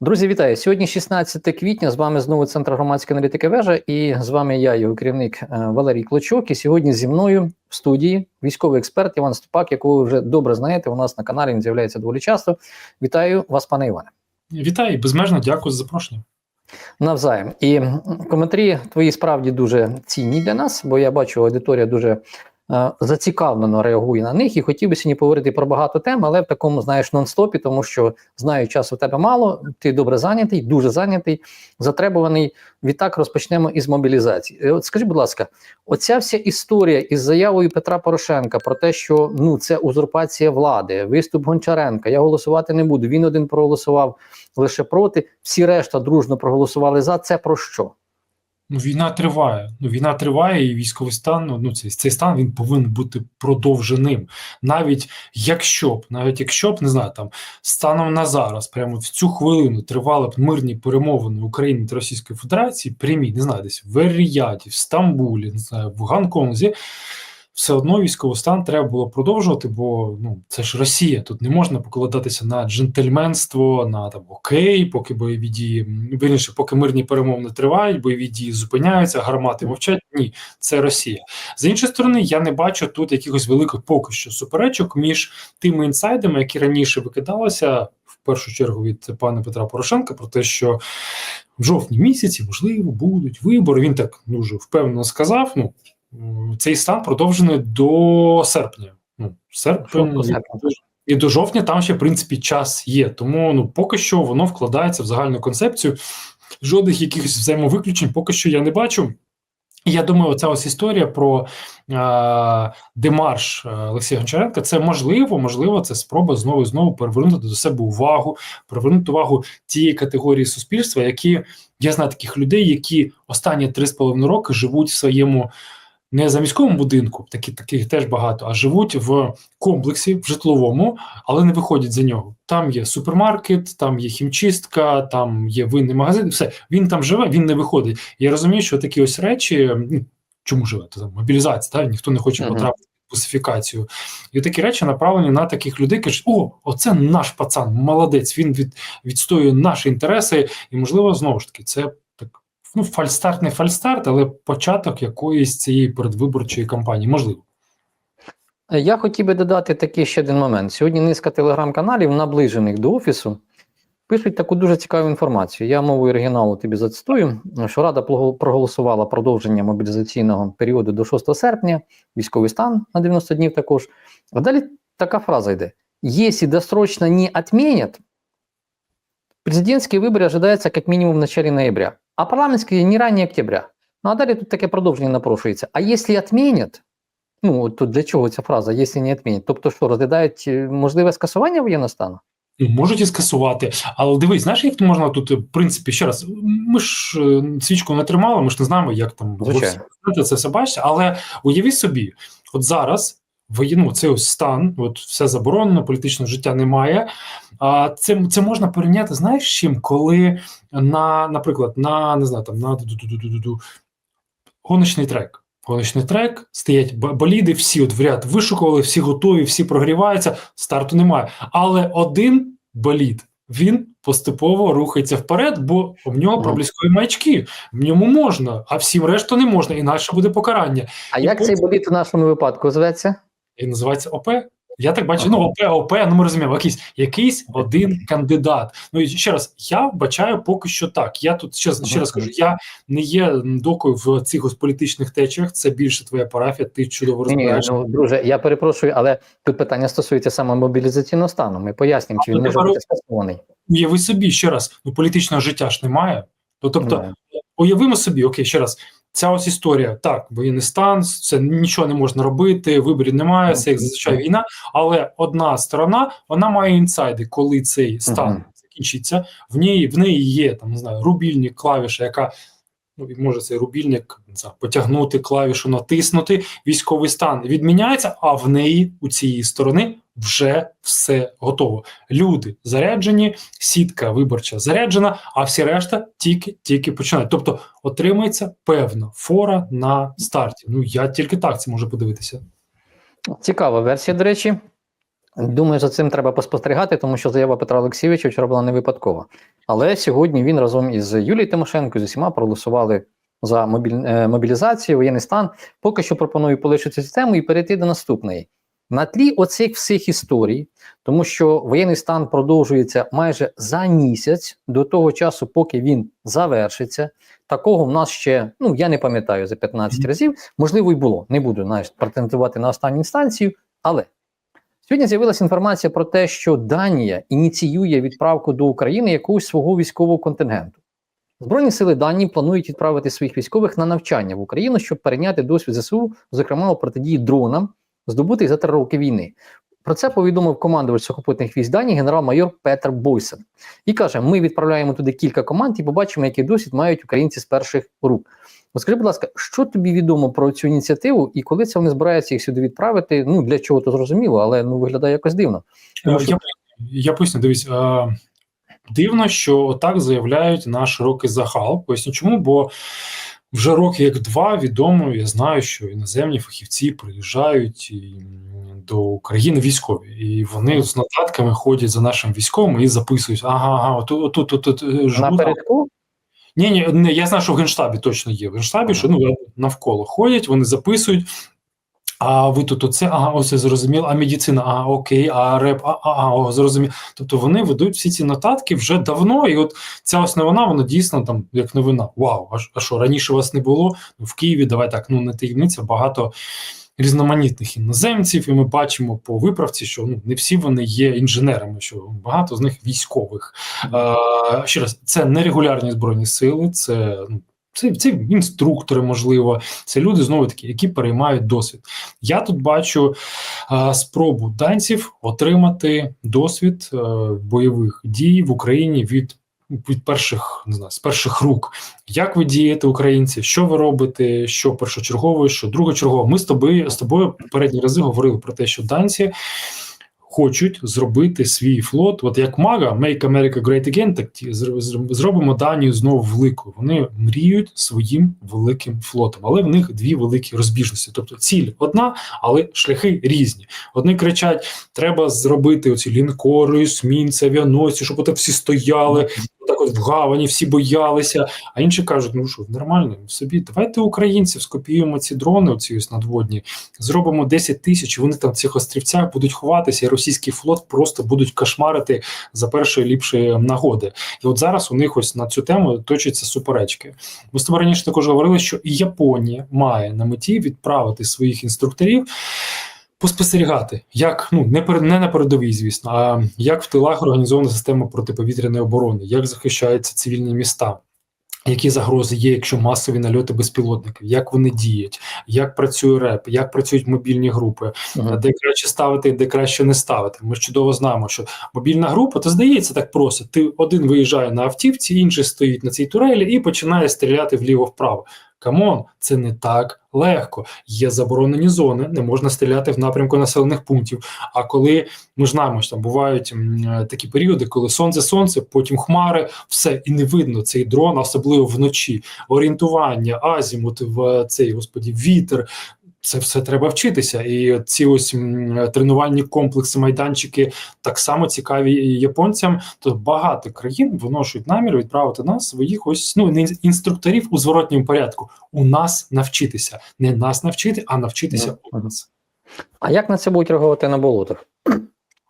Друзі, вітаю! Сьогодні 16 квітня. З вами знову Центр громадської аналітики вежа, і з вами я, його керівник е, Валерій Клочок. І сьогодні зі мною в студії військовий експерт Іван Ступак, якого ви вже добре знаєте. У нас на каналі він з'являється доволі часто. Вітаю вас, пане Іване. Вітаю, безмежно дякую за запрошення. Навзаєм. І коментарі твої справді дуже цінні для нас, бо я бачу, аудиторія дуже зацікавлено реагує на них. І хотів би сьогодні поговорити про багато тем, але в такому, знаєш, нон-стопі, тому що знаю, часу в тебе мало, ти добре зайнятий, дуже зайнятий, затребуваний. Відтак розпочнемо із мобілізації. Е, От скажи, будь ласка, оця вся історія із заявою Петра Порошенка про те, що ну це узурпація влади, виступ Гончаренка, я голосувати не буду. Він один проголосував лише проти, всі решта дружно проголосували за. Це про що? Ну, війна триває. Ну, війна триває, і військовий стан. Ну, ну цей, цей стан він повинен бути продовженим. Навіть якщо б, навіть якщо б не знаю, там станом на зараз, прямо в цю хвилину тривали б мирні перемовини України та Російської Федерації, прямі, не знаю, десь в Ер-Рияді, в Стамбулі, не знаю, в Гонконзі. Все одно військовий стан треба було продовжувати, бо ну це ж Росія. Тут не можна покладатися на джентльменство, на там окей, поки бойові дії вірніше, поки мирні перемовини тривають, бойові дії зупиняються, гармати мовчать. Ні, це Росія. З іншої сторони, я не бачу тут якихось великих поки що суперечок між тими інсайдами, які раніше викидалися в першу чергу від пана Петра Порошенка, про те, що в жовтні місяці можливо будуть вибори. Він так дуже впевнено сказав. Ну цей стан продовжений до серпня. Ну, серпень і до жовтня там ще в принципі час є. Тому ну поки що воно вкладається в загальну концепцію. Жодних якихось взаємовиключень поки що я не бачу. І я думаю, оця ось історія про е, демарш Олексія Гончаренка це можливо, можливо, це спроба знову і знову перевернути до себе увагу, привернути увагу тієї категорії суспільства, які я знаю таких людей, які останні три з половиною роки живуть в своєму не за міському будинку, такі таких теж багато, а живуть в комплексі в житловому, але не виходять за нього. Там є супермаркет, там є хімчистка, там є винний магазин. Все він там живе, він не виходить. Я розумію, що такі ось речі. ну, Чому живе? Там мобілізація, та ніхто не хоче Мгм. потрапити в бусифікацію. І такі речі направлені на таких людей, кажуть: о, оце наш пацан, молодець. Він від, відстоює наші інтереси, і можливо, знову ж таки, це ну, фальстарт, не фальстарт, але початок якоїсь цієї передвиборчої кампанії. Можливо. Е, Я хотів би додати такий ще один момент. Сьогодні низка телеграм-каналів, наближених до офісу, пишуть таку дуже цікаву інформацію. Я мовою оригіналу тобі зацитую, що Рада проголосувала продовження мобілізаційного періоду до 6 серпня, військовий стан на 90 днів також. А далі така фраза йде: Якщо досрочно не отменят, президентські вибори ожидаються як мінімум в начале ноября, а парламентські не ранее октября. Ну а далі тут таке продовження напрошується. А якщо отменят, Ну, тут для чого ця фраза, якщо не відмінять? Тобто, що розглядають е, можливе скасування воєнного стану? Ну, можуть і скасувати, але дивись, знаєш, як можна тут, в принципі, ще раз, ми ж е, свічку не тримали, ми ж не знаємо, як там це все бачите, але уяви собі, от зараз воєнну цей ось стан, от все заборонено, політичного життя немає. А це, це можна порівняти, знаєш, чим, коли на, наприклад, на не знаю, там на гоночний трек. Гоночний трек, стоять боліди, всі от в ряд вишукували, всі готові, всі прогріваються, старту немає. Але один болід він поступово рухається вперед, бо в нього Мгм. проблискові маячки. В ньому можна, а всім решту не можна, інакше буде покарання. А І як потім- цей боліт у нашому випадку зветься? І називається ОП. Я так бачу, ну ОП, ОП, ну ми розуміємо, якийсь, якийсь один кандидат. Ну і ще раз, я вбачаю поки що так. Я тут ще, ще раз кажу, я не є докою в цих ось політичних течіях, це більше твоя парафія, ти чудово ні, ну, друже, я перепрошую, але тут питання стосується саме мобілізаційного стану. Ми пояснимо, чи він то може бути скасований. Уяви собі ще раз, ну політичного життя ж немає. Ну, тобто, Немає. уявимо собі, окей, ще раз. Ця ось історія, так, воєнний стан, це нічого не можна робити, виборів немає, це як зазвичай війна. Але одна сторона вона має інсайди, коли цей стан Мгм. закінчиться. В неї в неї є там не знаю, рубільник, клавіша, яка ну може цей рубільник не знаю, потягнути клавішу, натиснути. Військовий стан відміняється, а в неї у цієї сторони вже все готово. Люди заряджені, сітка виборча заряджена, а всі решта тільки тільки починають. Тобто отримається певна фора на старті. Ну я тільки так це можу подивитися. Цікава версія, до речі. Думаю, за цим треба поспостерігати, тому що заява Петра Олексійовича вчора була не випадкова. Але сьогодні він разом із Юлією Тимошенко з усіма проголосували за мобіль... е, мобілізацію, воєнний стан. Поки що пропоную полишити цю тему і перейти до наступної. На тлі оцих всіх історій, тому що воєнний стан продовжується майже за місяць до того часу, поки він завершиться. Такого в нас ще, ну я не пам'ятаю за 15 разів, можливо, і було. Не буду знаєш, претендувати на останню інстанцію, але сьогодні з'явилася інформація про те, що Данія ініціює відправку до України якогось свого військового контингенту. Збройні сили Данії планують відправити своїх військових на навчання в Україну, щоб перейняти досвід ЗСУ, зокрема у протидії дронам, здобутих за три роки війни. Про це повідомив командувач сухопутних військ Данії генерал-майор Петр Бойсен. І каже: ми відправляємо туди кілька команд і побачимо, який досвід мають українці з перших рук. Скажи, будь ласка, що тобі відомо про цю ініціативу, і коли це вони збираються їх сюди відправити? Ну для чого то зрозуміло, але ну виглядає якось дивно. Тому Е, що- Я, я поясню, дивись, е, дивно, що отак заявляють на широкий загал. Поясню чому, бо вже роки як два відомо, я знаю, що іноземні фахівці приїжджають і, до України військові, і вони з нотатками ходять за нашим військовим і записують: ага, ага, отут, отут, отут, е, жгут, Напередку ні, ні, я знаю, що в Генштабі точно є. В Генштабі, що ну навколо ходять, вони записують. А ви тут оце, ага, ось я зрозумів, а медицина, а окей, а реп, а, а, а о, зрозумів. Тобто вони ведуть всі ці нотатки вже давно, і от ця ось новина, вона дійсно там як новина. Вау, а, а що раніше вас не було? Ну, в Києві давай так, ну не таємниця, багато різноманітних іноземців, і ми бачимо по виправці, що ну не всі вони є інженерами, що багато з них військових. Е, ще раз, це не регулярні збройні сили, це ну. Це, це інструктори, можливо, це люди знову таки, які переймають досвід. Я тут бачу е, спробу данців отримати досвід е, бойових дій в Україні від, від перших не знаю, з перших рук. Як ви дієте, українці? Що ви робите? Що першочергове, що другочергове? Ми з тобою з тобою передні рази говорили про те, що данці хочуть зробити свій флот, от як мага, Make America Great Again, так ті- зр- зр- зробимо Данію знову великою. Вони мріють своїм великим флотом, але в них дві великі розбіжності. Тобто ціль одна, але шляхи різні. Одні кричать: треба зробити оці лінкори, есмінці, авіаносці, щоб от всі стояли. От в гавані всі боялися, а інші кажуть: ну що, нормально, собі давайте українців скопіюємо ці дрони, оці ось надводні, зробимо 10 тисяч, вони там в цих острівцях будуть ховатися, і російський флот просто будуть кошмарити за першої ліпшої нагоди. І от зараз у них ось на цю тему точаться суперечки. Ми з тобою раніше також говорили, що і Японія має на меті відправити своїх інструкторів. Поспостерігати, як ну не перед не на передовій, звісно, а як в тилах організована система протиповітряної оборони, як захищаються цивільні міста, які загрози є, якщо масові нальоти безпілотників, як вони діють, як працює РЕП, як працюють мобільні групи, Мгм. де краще ставити, де краще не ставити. Ми ж чудово знаємо, що мобільна група, то здається так просто. Ти один виїжджає на автівці, інший стоїть на цій турелі і починає стріляти вліво-вправо. Камон, це не так легко. Є заборонені зони, не можна стріляти в напрямку населених пунктів. А коли ми ж знаємо, що там бувають е, такі періоди, коли сонце, сонце, потім хмари, все і не видно цей дрон, особливо вночі. Орієнтування, азімут, цей господі, вітер. Це все треба вчитися, і ці ось тренувальні комплекси, майданчики так само цікаві і японцям. То багато країн виношують намір відправити нас своїх ось ну не інструкторів у зворотньому порядку. У нас навчитися, не нас навчити, а навчитися у нас. А як на це будуть реагувати на болотах?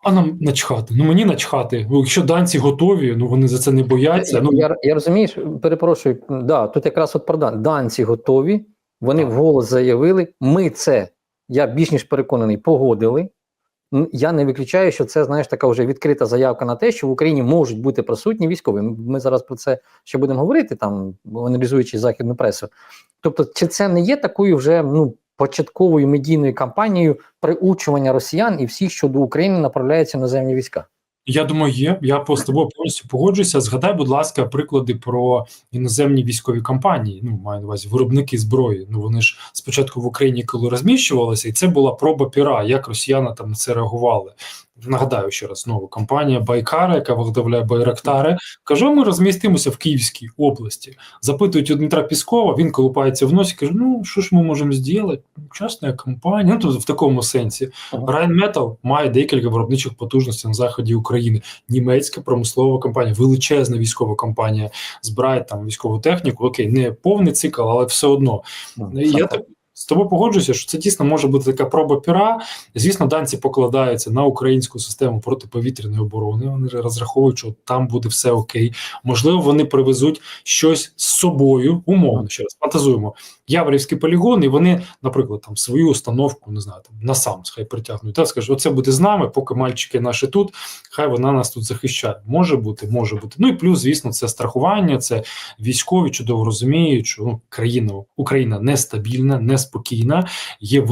А нам начхати. Ну мені начхати. Ну, якщо данці готові, ну вони за це не бояться. Ну я, я розумієш, перепрошую, да, тут якраз от про дан. Данці готові, вони Так. вголос заявили. Ми це, я більш ніж переконаний, погодили. Я не виключаю, що це знаєш така вже відкрита заявка на те, що в Україні можуть бути присутні військові. Ми зараз про це ще будемо говорити, там аналізуючи західну пресу. Тобто, чи це не є такою вже ну початковою медійною кампанією приучування росіян і всіх, що до України направляються наземні війська? Я думаю, є. Я по з тобою повністю погоджуюся. Згадай, будь ласка, приклади про іноземні військові кампанії. Ну, маю на увазі виробники зброї. Ну вони ж спочатку в Україні, коли розміщувалися, і це була проба піра, як росіяни там на це реагували. Нагадаю ще раз знову компанія Байкара, яка виготовляє Байрактари, каже: ми розмістимося в Київській області. Запитують у Дмитра Піскова, він колупається в носі, каже: Ну що ж ми можемо зробити? Частна компанія. Ну тобто в такому сенсі. Rheinmetall має декілька виробничих потужностей на заході України. Німецька промислова компанія, величезна військова компанія збирає там військову техніку. Окей, не повний цикл, але все одно. Я так з тобою погоджуюся, що це дійсно може бути така проба пера. Звісно, данці покладаються на українську систему протиповітряної оборони. Вони розраховують, що там буде все окей. Можливо, вони привезуть щось з собою, умовно ще раз фантазуємо. Яворівський полігон, і вони, наприклад, там свою установку, не знаю, там на сам хай притягнуть. Та скажуть, оце буде з нами, поки мальчики наші тут, хай вона нас тут захищає. Може бути, може бути. Ну і плюс, звісно, це страхування, це військові чудово розуміють, що ну, країна Україна нестабільна, неспокійна. Є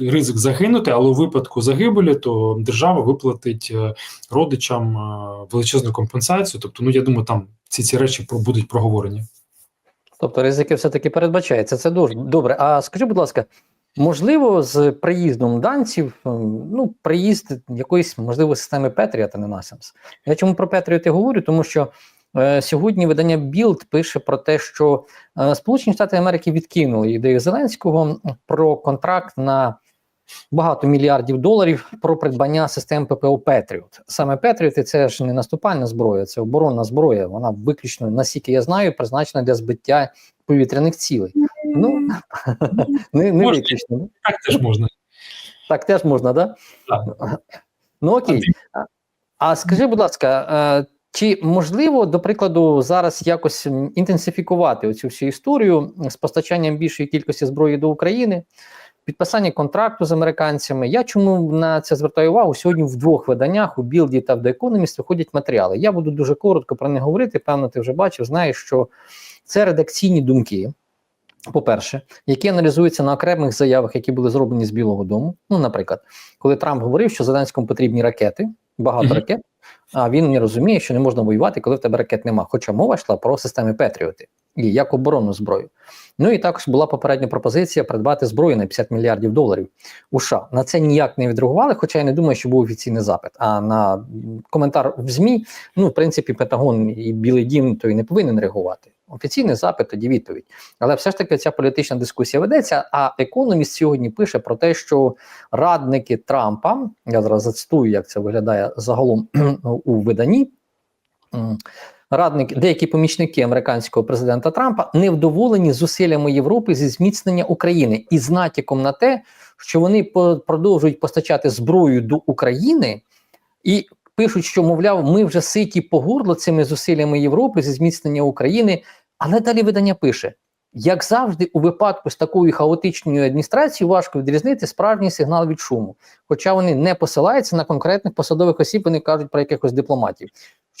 ризик загинути, але у випадку загибелі то держава виплатить е, родичам е, величезну компенсацію. Тобто, ну я думаю, там ці ці речі будуть проговорені. Тобто ризики все-таки передбачаються. Це дуже добре. А скажи, будь ласка, можливо, з приїздом данців, ем, ну, приїзд якоїсь, можливо, системи Петріата не NASAMS. Я чому про Patriot і говорю? Тому що е, сьогодні видання Білд пише про те, що е, Сполучені Штати Америки відкинули ідею Зеленського про контракт на багато мільярдів доларів про придбання систем ППО Петріот. Саме Петріоти це ж не наступальна зброя, це оборонна зброя. Вона виключно, наскільки я знаю, призначена для збиття повітряних цілей. Ну не, не виключно. Так теж можна. Так теж можна, да? Так. Ну окей. А, а скажи, будь ласка, е, чи можливо, до прикладу, зараз якось інтенсифікувати оцю всю історію з постачанням більшої кількості зброї до України, підписання контракту з американцями? Я чому на це звертаю увагу? Сьогодні в двох виданнях у Білді та в The Economist виходять матеріали. Я буду дуже коротко про них говорити. Певно, ти вже бачив, знаєш, що це редакційні думки. По-перше, які аналізуються на окремих заявах, які були зроблені з Білого Дому. Ну, наприклад, коли Трамп говорив, що Зеленському потрібні ракети, багато Мгм. ракет, а він не розуміє, що не можна воювати, коли в тебе ракет нема. Хоча мова йшла про системи Петріоти і як оборонну зброю. Ну і також була попередня пропозиція придбати зброю на 50 мільярдів доларів у США. На це ніяк не відреагували, хоча я не думаю, що був офіційний запит. А на коментар в ЗМІ, ну, в принципі, Пентагон і Білий Дім то і не повинен реагувати. Офіційний запит, тоді відповідь. Але все ж таки ця політична дискусія ведеться. А економіст сьогодні пише про те, що радники Трампа, я зараз зацитую, як це виглядає загалом у виданні. Радники, деякі помічники американського президента Трампа невдоволені зусиллями Європи зі зміцнення України і з натяком на те, що вони продовжують постачати зброю до України і пишуть, що мовляв, ми вже ситі по горло цими зусиллями Європи зі зміцнення України. Але далі видання пише: як завжди, у випадку з такою хаотичною адміністрацією важко відрізнити справжній сигнал від шуму. Хоча вони не посилаються на конкретних посадових осіб, вони кажуть про якихось дипломатів.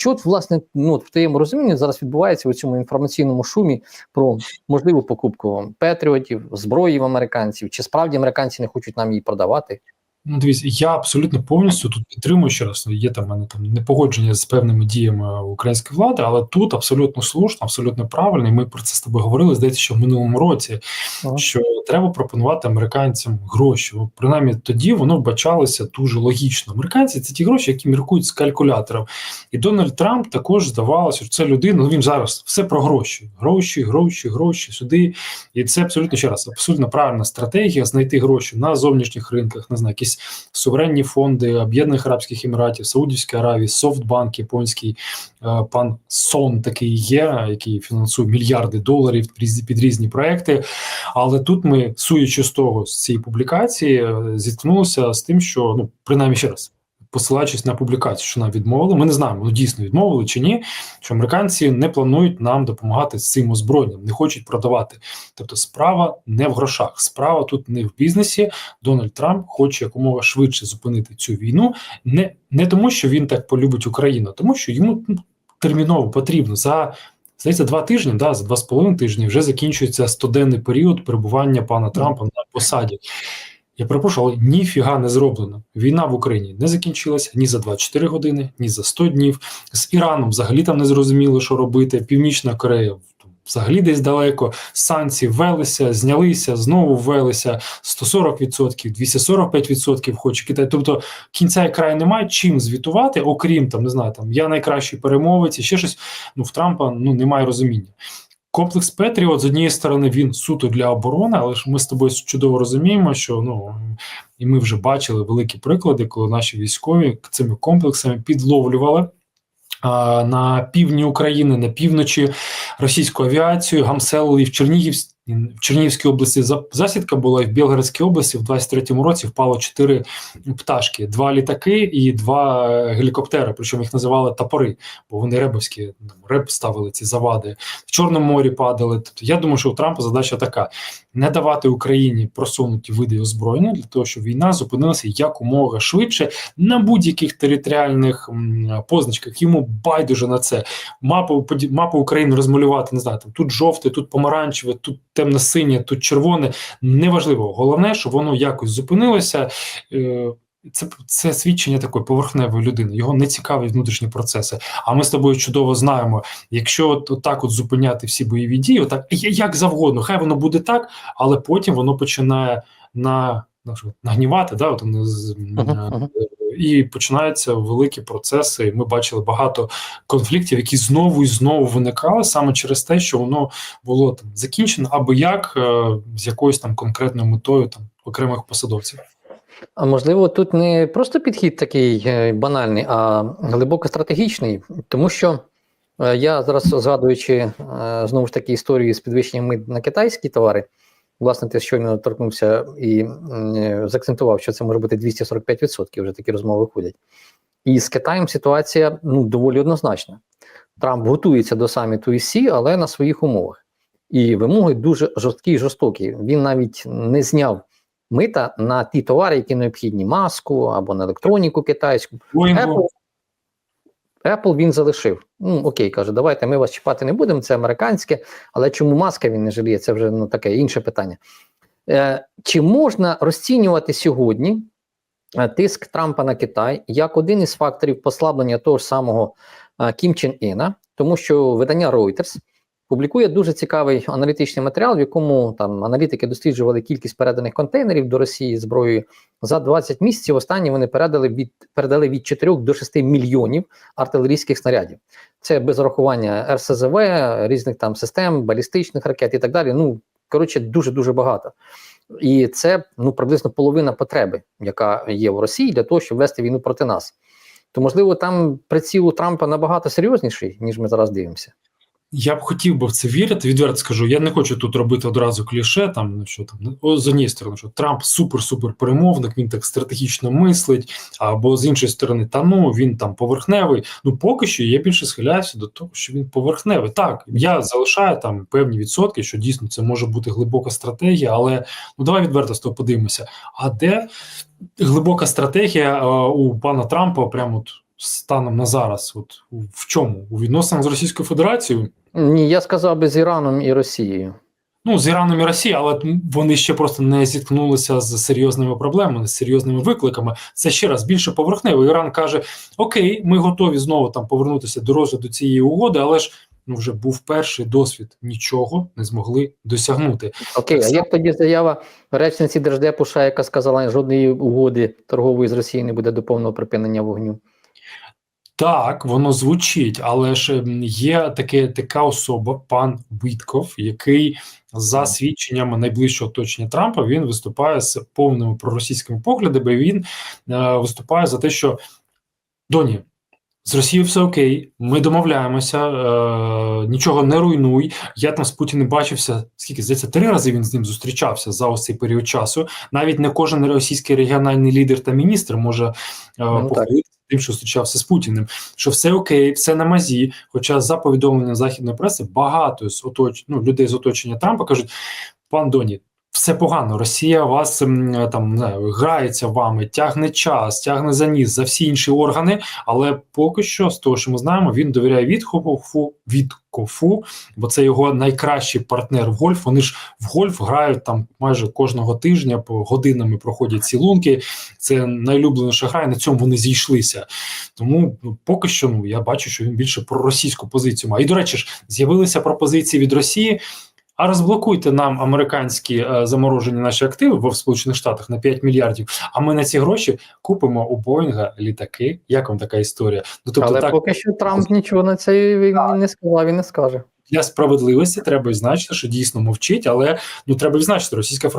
Що от, власне, ну от в твоєму розумінні зараз відбувається у цьому інформаційному шумі про можливу покупку патріотів, зброї в американців? Чи справді американці не хочуть нам її продавати? Ну, дивіться, я абсолютно повністю тут підтримую ще раз. Є там в мене там непогодження з певними діями української влади, але тут абсолютно слушно, абсолютно правильно. І ми про це з тобою говорили. Здається, що в минулому році Ага. що треба пропонувати американцям гроші. Принаймні тоді воно вбачалося дуже логічно. Американці це ті гроші, які міркують з калькулятором. І Дональд Трамп також здавалося, що це людина. Ну він зараз все про гроші, гроші, гроші, гроші сюди. І це абсолютно ще раз, абсолютно правильна стратегія знайти гроші на зовнішніх ринках, не знаю, якісь суверенні фонди Об'єднаних Арабських Еміратів, Саудівської Аравії, Софтбанк японський, е, пан Сон такий є, який фінансує мільярди доларів під різні- проекти. Але тут ми, суючи з того з цієї публікації, е, зіткнулися з тим, що ну принаймні ще раз. Посилаючись на публікацію, що нам відмовили, ми не знаємо, ну дійсно відмовили чи ні. Що американці не планують нам допомагати з цим озброєнням, не хочуть продавати. Тобто, справа не в грошах, справа тут не в бізнесі. Дональд Трамп хоче якомога швидше зупинити цю війну, не, не тому, що він так полюбить Україну, а тому що йому ну, терміново потрібно за. Здається, два тижні, да, за два з половиною тижні вже закінчується стоденний період перебування пана Трампа на посаді. Я але ніфіга не зроблено. Війна в Україні не закінчилася ні за 24 години, ні за 100 днів. З Іраном взагалі там не зрозуміло, що робити. Північна Корея взагалі десь далеко. Санкції ввелися, знялися, знову ввелися 140%, 245% хоче Китай. Тобто кінця і краю немає чим звітувати, окрім там, не знаю, там я найкращий перемовець і ще щось. Ну в Трампа ну немає розуміння. Комплекс Петріот з однієї сторони він суто для оборони, але ж ми з тобою чудово розуміємо, що ну і ми вже бачили великі приклади, коли наші військові цими комплексами підловлювали. На півдні України, на півночі російську авіацію, гамселили в Чернігів, в Чернігівській області засідка була і в Білгородській області в 23-му році впало чотири пташки: два літаки і два е, гелікоптери. Причому їх називали тапори, бо вони ребовські там, реб ставили ці завади. В Чорному морі падали. Тобто я думаю, що у Трампа задача така: не давати Україні просунуті види озброєння для того, щоб війна зупинилася якомога швидше на будь-яких територіальних позначках. Йому байдуже на це. Мапу мапу України розмалювати, не знаю, там тут жовте, тут помаранчеве, тут темно-синє, тут червоне. Неважливо. Головне, щоб воно якось зупинилося. Е, Це, це свідчення такої поверхневої людини. Його не цікавлять внутрішні процеси. А ми з тобою чудово знаємо, якщо от, от так от зупиняти всі бойові дії, отак як завгодно, хай воно буде так, але потім воно починає на, на нагнівати, да, от, Мгм, мгм. і починаються великі процеси. І Ми бачили багато конфліктів, які знову і знову виникали саме через те, що воно було там закінчено або як е, з якоюсь там конкретною метою там окремих посадовців. А можливо, тут не просто підхід такий е, банальний, а глибоко стратегічний, тому що е, я зараз згадуючи е, знову ж таки історію з підвищенням мит на китайські товари, власне, ти щойно торкнувся і заакцентував, що це може бути 245%, вже такі розмови ходять. І з Китаєм ситуація ну, доволі однозначна. Трамп готується до саміту ІСі, але на своїх умовах. І вимоги дуже жорсткі і жорстокі. Він навіть не зняв мита на ті товари, які необхідні маску або на електроніку китайську. Apple, Apple він залишив. Ну окей, каже, давайте ми вас чіпати не будемо, це американське, але чому маска він не жаліє? Це вже ну таке інше питання. Е, чи можна розцінювати сьогодні е, тиск Трампа на Китай як один із факторів послаблення того ж самого е, Кім Чен Іна, тому що видання Reuters публікує дуже цікавий аналітичний матеріал, в якому там аналітики досліджували кількість переданих контейнерів до Росії зброєю за 20 місяців. Останні вони передали від передали від 4 до 6 мільйонів артилерійських снарядів. Це без рахування РСЗВ, різних там систем, балістичних ракет і так далі. Ну коротше, дуже дуже багато. І це ну приблизно половина потреби, яка є в Росії для того, щоб вести війну проти нас. То можливо, там приціл у Трампа набагато серйозніший, ніж ми зараз дивимося. Я б хотів би в це вірити. Відверто скажу. Я не хочу тут робити одразу кліше. Там ну що там ну, о, з однієї сторони, що Трамп супер-супер перемовник, він так стратегічно мислить. Або з іншої сторони, та ну він там поверхневий. Ну поки що я більше схиляюся до того, що він поверхневий. Так, я залишаю там певні відсотки, що дійсно це може бути глибока стратегія, але ну давай відверто з того подивимося. А де глибока стратегія а, у пана Трампа прямо от станом на зараз? От в чому? У відносинах з Російською Федерацією? Ні, я сказав би з Іраном і Росією. Ну, з Іраном і Росією, але вони ще просто не зіткнулися з серйозними проблемами, з серйозними викликами. Це ще раз більше поверхнево. Іран каже: Окей, ми готові знову там повернутися до розгляду цієї угоди, але ж ну вже був перший досвід, нічого не змогли досягнути. Окей, а як тоді заява речниці Держдепу США, яка сказала, що жодної угоди торгової з Росією не буде до повного припинення вогню? Так, воно звучить, але ж є таке, така особа, пан Вітков, який за свідченнями найближчого оточення Трампа він виступає з повними проросійськими поглядами. Він е, виступає за те, що доні. З Росією все окей, ми домовляємося, е, нічого не руйнуй. Я там з Путіним бачився, скільки здається, три рази він з ним зустрічався за ось цей період часу. Навіть не кожен російський регіональний лідер та міністр може е, Ну, так. Тим, що зустрічався з Путіним, що все окей, все на мазі. Хоча за повідомленням західної преси багато з оточ... ну, людей з оточення Трампа кажуть: пан Доні, все погано. Росія вас там не грається вами, тягне час, тягне за ніс, за всі інші органи. Але поки що, з того, що ми знаємо, він довіряє Віткофу, Віткофу, бо це його найкращий партнер в гольф. Вони ж в гольф грають там майже кожного тижня, по годинами проходять ці лунки. Це найлюбленіша гра, і на цьому вони зійшлися. Тому ну, поки що ну я бачу, що він більше про російську позицію має. І до речі ж, з'явилися пропозиції від Росії. А розблокуйте нам американські е, заморожені наші активи в Сполучених Штатах на 5 мільярдів. А ми на ці гроші купимо у Боїнга літаки. Як вам така історія? Ну тобто, Але так поки що Трамп нічого на це не сказав і не скаже. для справедливості треба відзначити, що дійсно мовчить, але ну треба відзначити, Російська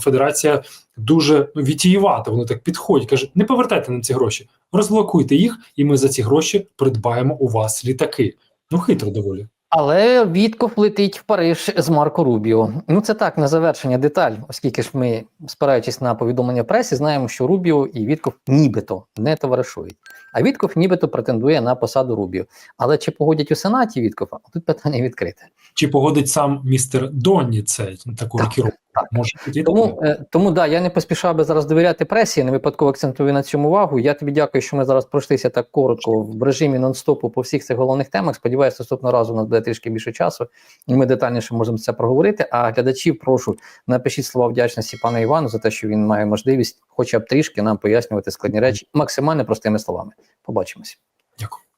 Федерація дуже ну, вітієвата. Вони так підходять, кажуть, не повертайте нам ці гроші, розблокуйте їх, і ми за ці гроші придбаємо у вас літаки. Ну хитро доволі. Але Вітков летить в Париж з Марко Рубіо. Ну це так на завершення деталь, оскільки ж ми, спираючись на повідомлення пресі, знаємо, що Рубіо і Вітков нібито не товаришують. А Вітков нібито претендує на посаду Рубіо. Але чи погодять у Сенаті Віткова? Тут питання відкрите. Чи погодить сам містер Донні це таку Так, рокіровку? Так. Може Тому, е, тому да, я не поспішав би зараз довіряти пресі, не випадково акцентую на цьому увагу. Я тобі дякую, що ми зараз пройшлися так коротко в режимі нон-стопу по всіх цих головних темах. Сподіваюся, наступного разу у нас буде трішки більше часу, і ми детальніше можемо це проговорити. А глядачів прошу напишіть слова вдячності пану Івану за те, що він має можливість, хоча б трішки нам пояснювати складні речі максимально простими словами. Побачимось. Дякую.